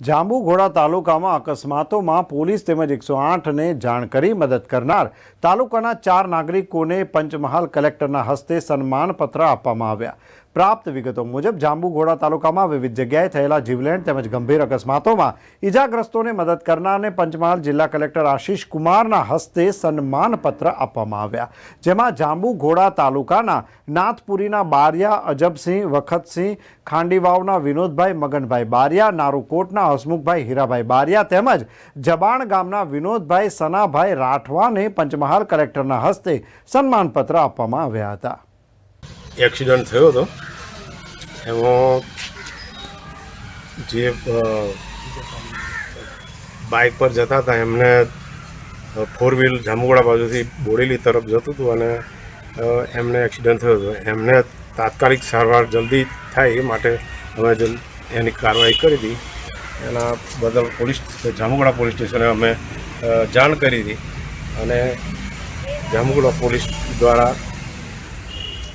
જાંબુઘોડા તાલુકામાં અકસ્માતોમાં પોલીસ તેમજ એકસો આઠને જાણ કરી મદદ કરનાર તાલુકાના ચાર નાગરિકોને પંચમહાલ કલેક્ટરના હસ્તે સન્માનપત્ર આપવામાં આવ્યા. પ્રાપ્ત વિગતો મુજબ, જાંબુઘોડા તાલુકામાં વિવિધ જગ્યાએ થયેલા જીવલેણ તેમજ ગંભીર અકસ્માતોમાં ઈજાગ્રસ્તોને મદદ કરનારને પંચમહાલ જિલ્લા કલેક્ટર આશીષ કુમારના હસ્તે સન્માનપત્ર આપવામાં આવ્યા, જેમાં જાંબુઘોડા તાલુકાના નાથપુરીના બારિયા, અજબસિંહ, વખતસિંહ, ખાંડીવાવના વિનોદભાઈ, મગનભાઈ બારિયા, નારુકોટના હસમુખભાઈ, હીરાભાઈ બારિયા તેમજ જબાણ ગામના વિનોદભાઈ, સનાભાઈ રાઠવાને પંચમહાલ કલેક્ટરના હસ્તે સન્માનપત્ર આપવામાં આવ્યા હતા. એક્સિડન્ટ થયો હતો. એમાં જે બાઇક પર જતા હતા, એમને ફોર વ્હીલ જાંબુગોડા બાજુથી બોડેલી તરફ જતું હતું અને એમને એક્સિડન્ટ થયો હતો. એમને તાત્કાલિક સારવાર જલ્દી થાય એ માટે અમે એની કાર્યવાહી કરી હતી. એના બદલ પોલીસ જાંબુગોડા પોલીસ સ્ટેશને અમે જાણ કરી હતી. અને જાંબુગોડા પોલીસ દ્વારા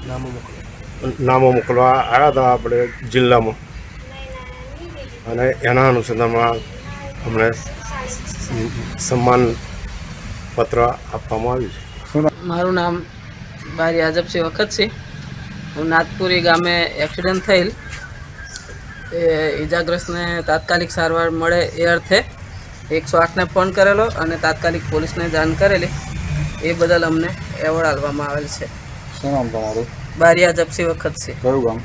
નામો મોકલવા આવ્યા હતા આપણે જિલ્લામાં. અને એના અનુસંધાનમાં અમને સન્માન પત્ર આપવામાં આવ્યું છે. મારું નામ બારી આજબસિંહ વખત છે. હું નાથપુરી ગામે એક્સિડન્ટ થયેલ. એ ઈજાગ્રસ્તને તાત્કાલિક સારવાર મળે એ અર્થે એકસો આઠને ફોન કરેલો અને તાત્કાલિક પોલીસને જાણ કરેલી. એ બદલ અમને એવોર્ડ આપવામાં આવેલ છે. શું નામ તમારું? બારી જપસી વખત છે. કયું ગામ?